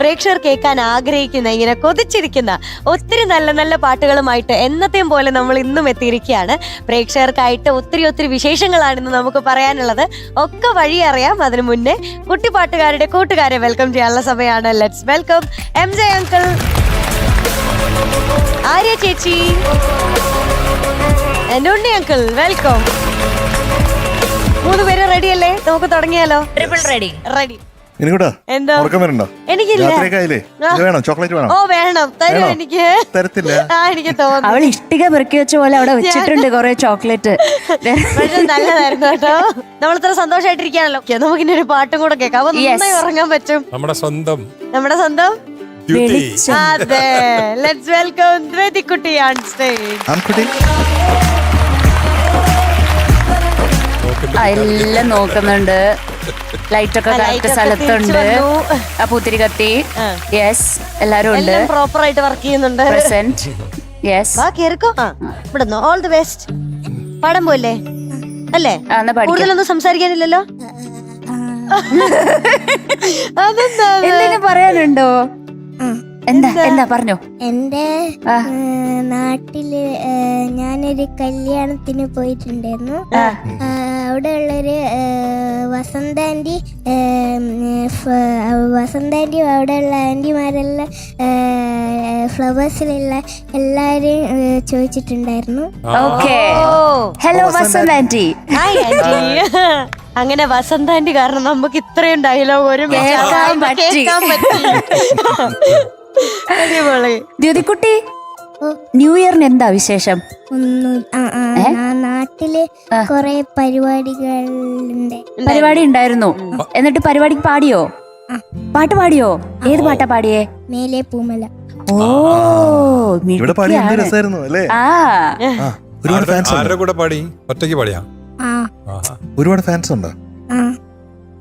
പ്രേക്ഷകർ കേൾക്കാൻ ആഗ്രഹിക്കുന്ന ഇങ്ങനെ കൊതിച്ചിരിക്കുന്ന ഒത്തിരി നല്ല നല്ല പാട്ടുകളുമായിട്ട് എന്നത്തെയും പോലെ നമ്മൾ ഇന്നും എത്തിയിരിക്കുകയാണ്. പ്രേക്ഷകർക്കായിട്ട് ഒത്തിരി ഒത്തിരി വിശേഷങ്ങളാണ് ഇന്ന് നമുക്ക് പറയാനുള്ളത്. ഒക്കെ വഴി അറിയാം. അതിനു മുന്നേ കുട്ടിപ്പാട്ടുകാരുടെ കൂട്ടുകാരെ വെൽക്കം ചെയ്യാനുള്ള സമയമാണ്. Let's welcome M J uncle Arya ചേച്ചി. എന്റെ ഉണ്ണി അങ്കിൾ വെൽക്കം മൂന്ന് പേര് റെഡി അല്ലേ? നമുക്ക് തുടങ്ങിയാലോ? ട്രിപ്പിൾ റെഡി റെഡി എനിക്കൂട്ടാ എന്താ? ഉറക്കം എനിക്കില്ല. രാത്രിയൊക്കെ ആയില്ലേ? ആ. ഇത് വേണോ? ചോക്ലേറ്റ് വേണോ? ഓ വേണം. തരൂ എനിക്ക്? തരത്തില്ല. ആ എനിക്ക് തോന്നുന്നു. അവൾ ഇഷ്ടിക പെറുക്കി വെച്ച പോലെ അവിടെ വെച്ചിട്ടുണ്ട് കൊറേ ചോക്ലേറ്റ്. നല്ലതായിരുന്നു കേട്ടോ. നമ്മൾ ഇത്ര സന്തോഷമായിട്ടിരിക്കാണല്ലോ നമുക്ക് ഇനി ഒരു പാട്ടും കൂടെ കേൾക്കാം. അപ്പൊ നന്നായി ഉറങ്ങാൻ പറ്റും. നമ്മുടെ സ്വന്തം നമ്മുടെ സ്വന്തം? അതെ. ലെറ്റ്സ് വെൽക്കം ദ്വേതിക്കുട്ടി ഓൺ സ്റ്റേജ് എല്ലാം നോക്കുന്നുണ്ട്. ലൈറ്റ് ഒക്കെ കറക്റ്റ് സ്ഥലത്തുണ്ട്. ആ പുത്തിരി കത്തി. യെസ് എല്ലാരും ഉണ്ട്. പ്രോപ്പർ ആയിട്ട് വർക്ക് ചെയ്യുന്നുണ്ട്. പ്രസന്റ് യെസ് ബാക്കി കേറിക്കോ. ആ. ഇവിടെ ഓൾ ദി ബെസ്റ്റ് പാടാൻ പോയില്ലേ അല്ലേ. കൂടുതലൊന്നും സംസാരിക്കാനില്ലല്ലോ? അതെന്താ? എന്തെങ്കിലും പറയാനുണ്ടോ? എന്താ എന്താ? പറഞ്ഞോ. ഏഹ്, നാട്ടിൽ ഞാനൊരു കല്യാണത്തിന് പോയിട്ടുണ്ടായിരുന്നു. അവിടെ ഉള്ളൊരു അവിടെയുള്ളൊരു വസന്ത ആന്റി വസന്ത ആന്റി അവിടെയുള്ള ആന്റിമാരെല്ലാം ഫ്ലവേഴ്സിലുള്ള എല്ലാരെയും ചോദിച്ചിട്ടുണ്ടായിരുന്നു. Okay. Hello Vasantha aunty hi അങ്ങനെ വസന്താന്റി കാരണം നമുക്ക് ഇത്രയും ഡയലോഗ് ഒരു കേൾക്കാൻ പറ്റി. അടിപൊളി. ദ്യുതിക്കുട്ടി ന്യൂ ഇയറിന് എന്താ വിശേഷം? ഒന്നും ആ ആ ഏ? ആ, നാട്ടിൽ കൊറേ പരിപാടികളുണ്ട്. പരിപാടി ഉണ്ടായിരുന്നു എന്നിട്ട് പരിപാടിക്ക് പാടിയോ? പാട്ട് പാടിയോ? ഏത് പാട്ടാ പാടിയേ? മേലെ പൂമല. ഓ ഇവിടെ പാടി എന്ത് മിടുക്കിയാണ്. രസമായിരുന്നു അല്ലേ? ആ. ഒരുപാട് ഫാൻസ് ആരുടെ കൂടെ പാടി? ഒറ്റയ്ക്ക് പാടിയാ? ആ. ആഹാ. ഒരുപാട് ഫാൻസ് ഉണ്ടോ? ആ.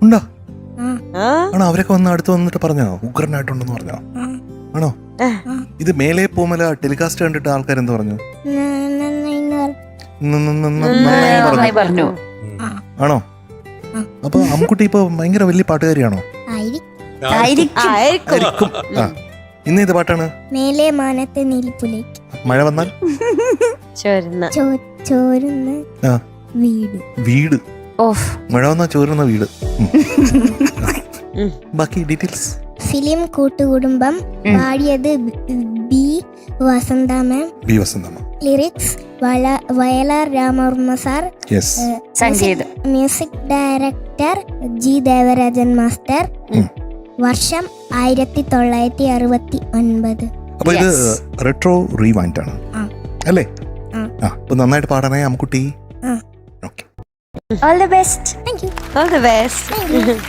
ഉണ്ടോ? ആണോ അവരൊക്കെ വന്ന് അടുത്ത് വന്നിട്ട് പറഞ്ഞോ ഉഗ്രനായിട്ടുണ്ടെന്ന് പറഞ്ഞോ ആണോ? ഇത് മേലെ പൂമല ടെലികാസ്റ്റ് കണ്ടിട്ട് ആൾക്കാർ എന്ത് പറഞ്ഞു. പറഞ്ഞു. ആണോ. അപ്പൊ അമ്മുക്കുട്ടി ഇപ്പൊ ഭയങ്കര വലിയ പാട്ടുകാരിയാണോ? ഇന്ന് ഏത് പാട്ടാണ്? മേലെ മാനത്തെ നീലിപ്പുലേക്ക് മഴ വന്നാൽ? ചോരുന്ന. ചോരുന്ന ആ. വീട്. വീട്. ഓഫ്. മഴ വന്നാൽ ചോരുന്ന വീട്. ബാക്കി ഡീറ്റെയിൽസ്? ഫിലിം കൂട്ടുകുടുംബം. പാടിയത് B Vasantha ma'am. B Vasanthamma lyrics Vayalar Ramavarma sir. സംഗീതം. Music director G Devarajan master. വർഷം ആയിരത്തി തൊള്ളായിരത്തി അറുപത്തി ഒൻപത്. അപ്പൊ ഇത് റെട്രോ റീവൈൻഡ് ആണ്. അല്ലേ? ആ. നന്നായിട്ട് പാടണേ അമ്മക്കുട്ടി. All the best thank you all the best മേലെ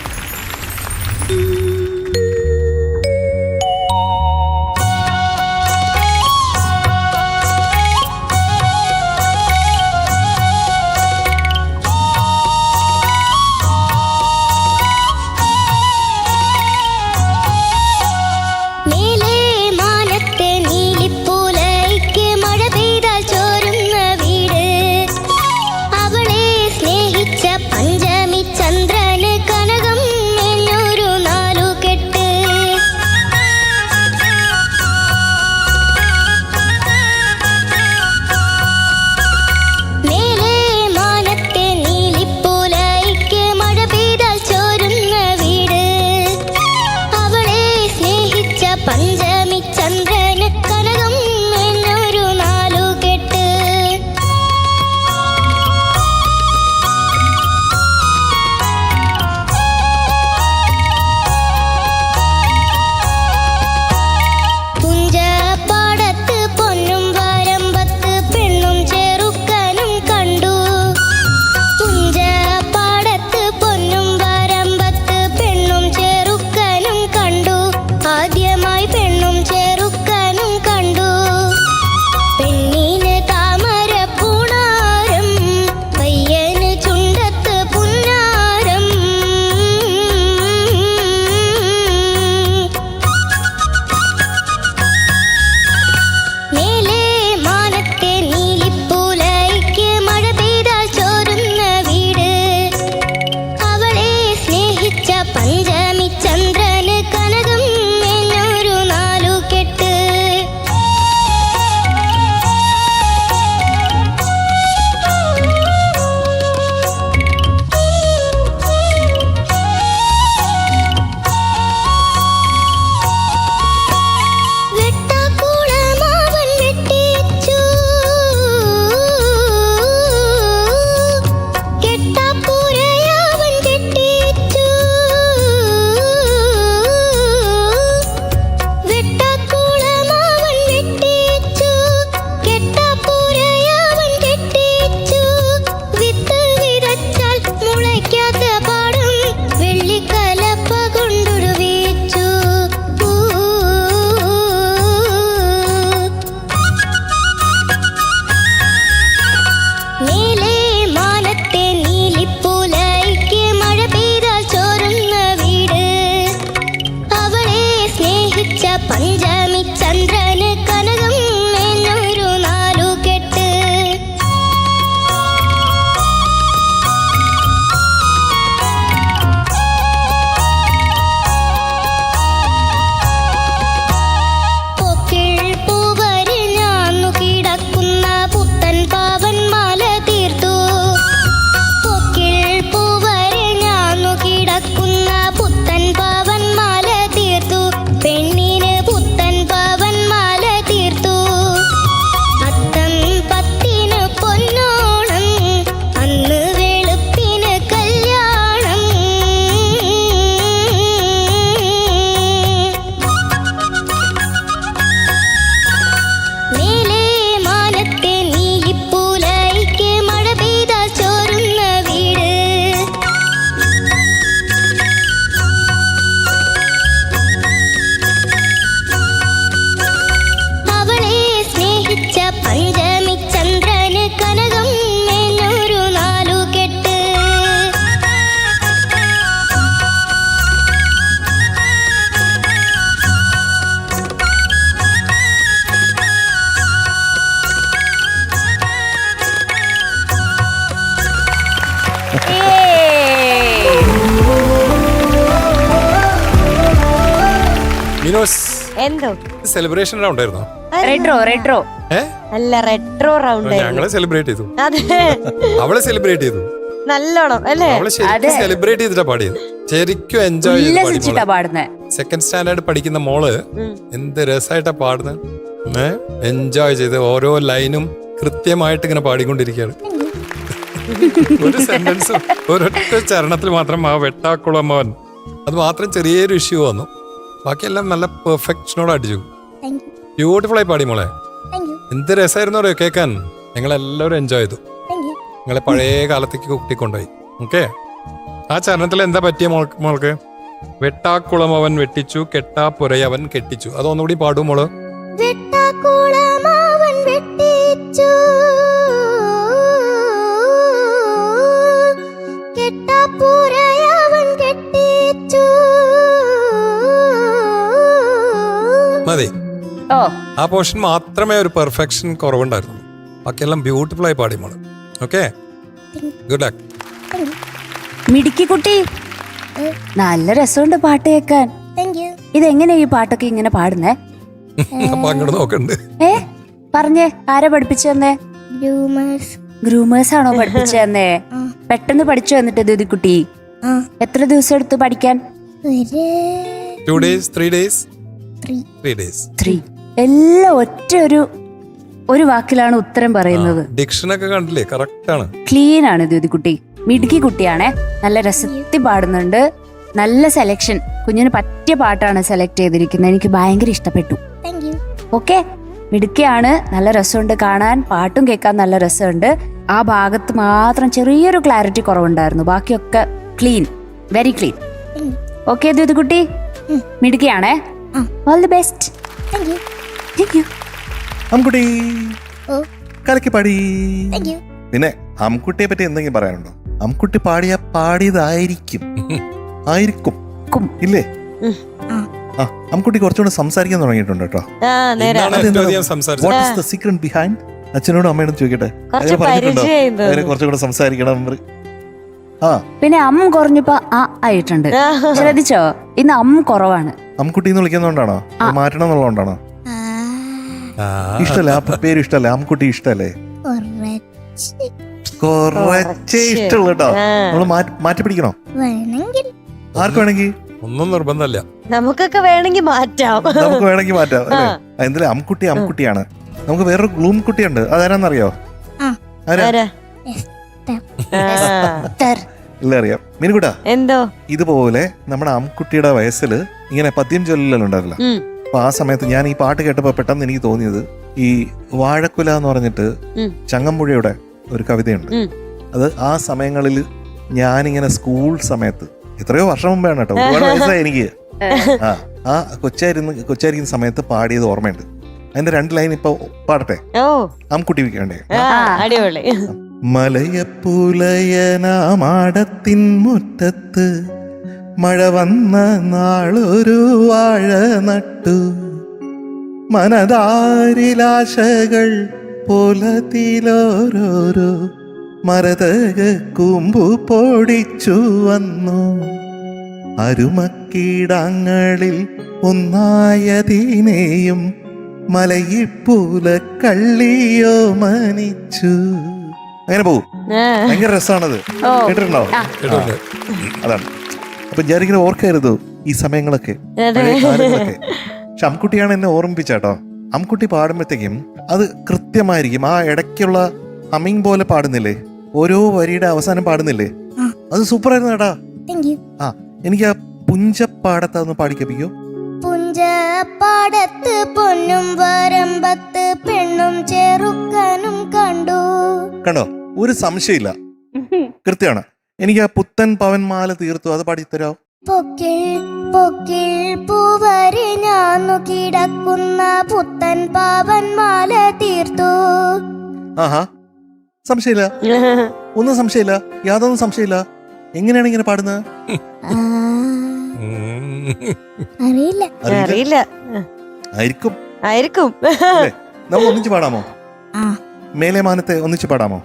Need. എന്തോ? സെലിബ്രേഷൻ റൗണ്ട് ആയിരുന്നു? റെട്രോ റെട്രോ അല്ല നല്ല റെട്രോ റൗണ്ട് ഞങ്ങൾ സെലിബ്രേറ്റ് ചെയ്തു. അതെ. അവളെ സെലിബ്രേറ്റ് ചെയ്തു. നല്ലോണം അല്ലേ? അവളെ ശരിക്കും സെലിബ്രേറ്റ് ചെയ്തിട്ടാ പാടിയത്. ശരിക്കും എൻജോയ് ചെയ്ത് പാടുന്നത് പാടുന്നേ. സെക്കൻഡ് സ്റ്റാൻഡേർഡ് പഠിക്കുന്ന മോൾ. എന്ത് രസമായിട്ടാ പാടുന്നത് എൻജോയ് ചെയ്ത് ഓരോ ലൈനും കൃത്യമായിട്ട് ഇങ്ങനെ പാടിക്കൊണ്ടിരിക്കുകയാണ്. ഒരു സെന്റൻസ് ഒരൊറ്റ ചരണത്തിൽ മാത്രം ആ വെട്ടാക്കുളമോൻ അത് മാത്രം ചെറിയൊരു ഇഷ്യൂ വന്നു. ബാക്കിയെല്ലാം നല്ല പെർഫെക്ഷനോട് അടിച്ചു ബ്യൂട്ടിഫുൾ ആയി പാടി മോളെ. എന്ത് രസമായിരുന്നു അറിയോ കേൾക്കാൻ ഞങ്ങൾ എല്ലാവരും എൻജോയ് ചെയ്തു നിങ്ങളെ പഴയ കാലത്തേക്ക് കൂട്ടിക്കൊണ്ടുപോയി. ഓക്കെ ആ ചരണത്തിൽ എന്താ പറ്റിയ മോൾക്ക് മോൾക്ക്? വെട്ടാക്കുളം അവൻ വെട്ടിച്ചു കെട്ടാപ്പുരയവൻ കെട്ടിച്ചു. അതൊന്നുകൂടി പാടും മോൾ. ആ പോർഷൻ മാത്രമേ ഒരു പെർഫെക്ഷൻ കുറവുണ്ടായിരുന്നു ബാക്കിയെല്ലാം ബ്യൂട്ടിഫുൾ ആയി പാടി മോൾ. ഓക്കെ? ഗുഡ് ലക്ക് മിടുക്കി കുട്ടി നല്ല രസമുണ്ട് പാട്ട് കേൾക്കാൻ. ഇതെങ്ങനെയാ ഈ പാട്ടൊക്കെ ഇങ്ങനെ പാടുന്നേ? അപ്പൊ അങ്ങോട്ട് നോക്കണ്ട്. ഏ? പറഞ്ഞേ ആരാ പഠിപ്പിച്ചു തന്നേ? ഗ്രൂമേഴ്സ് ആണോ പഠിപ്പിച്ചു തന്നേ? പെട്ടെന്ന് പഠിച്ചു വന്നിട്ട് ദുതിക്കുട്ടി ആ. എത്ര ദിവസം എടുത്തു പഠിക്കാൻ? Two days three days three three days three എല്ലാം ഒറ്റ ഒരു ഒരു വാക്കിലാണ് ഉത്തരം പറയുന്നത്. ഡിക്ഷനൊക്കെ കണ്ടില്ലേ? കറക്റ്റ് ആണ്. ക്ലീൻ ആണ് ദ്യുതികുട്ടി മിടുക്കി കുട്ടിയാണേ. നല്ല രസത്തി പാടുന്നുണ്ട്. നല്ല സെലക്ഷൻ കുഞ്ഞിന് പറ്റിയ പാട്ടാണ് സെലക്ട് ചെയ്തിരിക്കുന്നത്. എനിക്ക് ഭയങ്കര ഇഷ്ടപ്പെട്ടു. ഓക്കെ മിടുക്കിയാണ്. നല്ല രസമുണ്ട് കാണാൻ. പാട്ടും കേൾക്കാൻ നല്ല രസമുണ്ട്. ആ ഭാഗത്ത് മാത്രം ചെറിയൊരു ക്ലാരിറ്റി കുറവുണ്ടായിരുന്നു. ബാക്കിയൊക്കെ ക്ലീൻ വെരി ക്ലീൻ. ഓക്കെ ദ്യുതികുട്ടി. മിടുക്കിയാണേ? ഓൾ ദി ബെസ്റ്റ് അമ്കുട്ടി കലക്കി പാടി പിന്നെ അമ്കുട്ടിയെ പറ്റി എന്തെങ്കിലും പറയാനുണ്ടോ? അമ്കുട്ടി പാടിയ പാടിയതായിരിക്കും. ആയിരിക്കും. ഇല്ലേ. ആ. അമ്കുട്ടി കുറച്ചുകൂടെ സംസാരിക്കാൻ തുടങ്ങിയിട്ടുണ്ട് കേട്ടോ. സീക്രട്ട് ബിഹൈൻഡ് അച്ഛനോടും അമ്മയോടും ചോദിക്കട്ടെ. അതിനെ. കുറച്ചുകൂടെ സംസാരിക്കണം. പിന്നെ അമ്മ കുറഞ്ഞപ്പോ ആ ആയിട്ടുണ്ട്. ശ്രദ്ധിച്ചോ? ഇന്ന് അമ്മ കുറവാണ്. അമ്കുട്ടി എന്ന് വിളിക്കുന്നോണ്ടാണോ മാറ്റണം എന്നുള്ളതുകൊണ്ടാണോ? ഇഷ്ടല്ലേ? ആ പേര് ഇഷ്ടല്ലേ? ആമക്കുട്ടി ഇഷ്ടല്ലേ? കൊറച്ചേ. ഇഷ്ടമുള്ള കേട്ടോ നമ്മൾ നമ്മൾ മാറ്റി പിടിക്കണോ? ആർക്ക് വേണമെങ്കിൽ ഒന്നും നിർബന്ധമല്ല. നമുക്കൊക്കെ വേണമെങ്കിൽ മാറ്റാം. നമുക്ക് വേണമെങ്കിൽ മാറ്റാം എന്തായാലും അമ്കുട്ടി അമ്കുട്ടിയാണ് നമുക്ക് വേറൊരു ഗ്ലൂം കുട്ടിയുണ്ട് അതാരാന്നറിയോ. ഇല്ല അറിയാം മീനുകുട്ടാ എന്തോ? ഇതുപോലെ നമ്മുടെ അമ്മക്കുട്ടിയുടെ വയസ്സിൽ ഇങ്ങനെ പദ്യം ചൊല്ലലുണ്ടാവില്ല അപ്പൊ ആ സമയത്ത് ഞാൻ ഈ പാട്ട് കേട്ടപ്പോൾ പെട്ടെന്ന് എനിക്ക് തോന്നിയത് ഈ വാഴക്കുല എന്ന് പറഞ്ഞിട്ട് ചങ്ങമ്പുഴയുടെ ഒരു കവിതയുണ്ട്. അത് ആ സമയങ്ങളിൽ ഞാനിങ്ങനെ സ്കൂൾ സമയത്ത് എത്രയോ വർഷം മുമ്പാണ് കേട്ടോ ഒരുപാട് വയസ്സായി എനിക്ക്. ആ ആ കൊച്ചായിരുന്ന കൊച്ചായിരിക്കുന്ന സമയത്ത് പാടിയത് ഓർമ്മയുണ്ട്. അതിന്റെ രണ്ട് ലൈൻ ഇപ്പൊ പാടട്ടെ? ആംകുട്ടി ആ അടിപൊളി. മലയപ്പുലയനാമാടത്തിൻ മുറ്റത്ത് മഴ വന്ന നാളൊരു വാഴ നട്ടു. മനതാരിലാശകൾ പൊലത്തിലോരോരോ മരതക കൂമ്പു പൊടിച്ചു വന്നു. അരുമക്കീടങ്ങളിൽ ഒന്നായതിനെയും മലയിപ്പൂല കള്ളിയോ മനിച്ചു. അങ്ങനെ പോകും. ഭയങ്കര രസമാണത്. കേട്ടിട്ടുണ്ടോ? അതാണ്. അപ്പൊ ഞാനിങ്ങനെ ഓർക്കായിരുന്നു ഈ സമയങ്ങളൊക്കെ പക്ഷെ അമ്മക്കുട്ടിയാണ് എന്നെ ഓർമ്മിപ്പിച്ചാട്ടോ. അമ്മക്കുട്ടി പാടുമ്പോഴത്തേക്കും അത് കൃത്യമായിരിക്കും. ആ ഇടയ്ക്കുള്ള ഹമ്മിങ് പോലെ പാടുന്നില്ലേ? ഓരോ വരിയുടെ അവസാനം പാടുന്നില്ലേ? അത് സൂപ്പർ ആയിരുന്നു കേട്ടാ ആ എനിക്ക് ആ പുഞ്ചപ്പാടത്ത് ഒന്ന് പാടിക്കപ്പിക്കോ. പുഞ്ചപ്പാടത്ത് പൊന്നും വരമ്പത്ത് പെണ്ണും ചെറുക്കാനും കണ്ടു. കണ്ടോ? ഒരു സംശയമില്ല. കൃത്യമാണ്. എനിക്ക് ആ പുത്തൻ പവൻമാല തീർത്തു. അത് പാടിത്തരാം പൊക്കിൾ പൊക്കിൾ പൂവരി ഞാന്നു കിടക്കുന്ന പുത്തൻ പവൻമാല തീർത്തു. ആഹാ. സംശയമില്ല. ഒന്നും സംശയമില്ല. യാതൊന്നും സംശയമില്ല. എങ്ങനെയാണ് ഇങ്ങനെ പാടുന്നത്? ആ. അറിയില്ല. അറിയില്ല. അറിയില്ല. ആയിരിക്കും. ആയിരിക്കും. അല്ലേ? നമുക്ക് ഒന്നിച്ച് പാടാമോ? ആ. മേലെ മാനത്തെ ഒന്നിച്ച് പാടാമോ?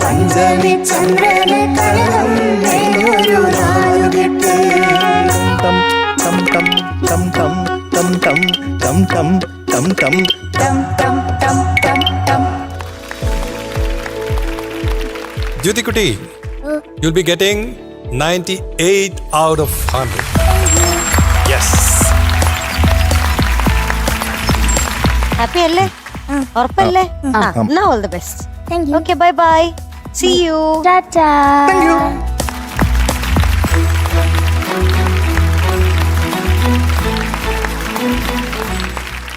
പഞ്ചമി ചന്ദ്രന് കഴകം വേറൊരു നാലുകെട്ട് ടം ടം ടം ടം ടം ടം ടം ടം ടം ടം ടം ടം ടം ടം ടം ടം ജ്യോതിക്കുട്ടി you'll be getting ninety eight out of hundred yes happy അല്ലേ ഉറപ്പല്ലേ എന്നാ all the best thank you okay bye bye See you. Ta-ta. Thank you.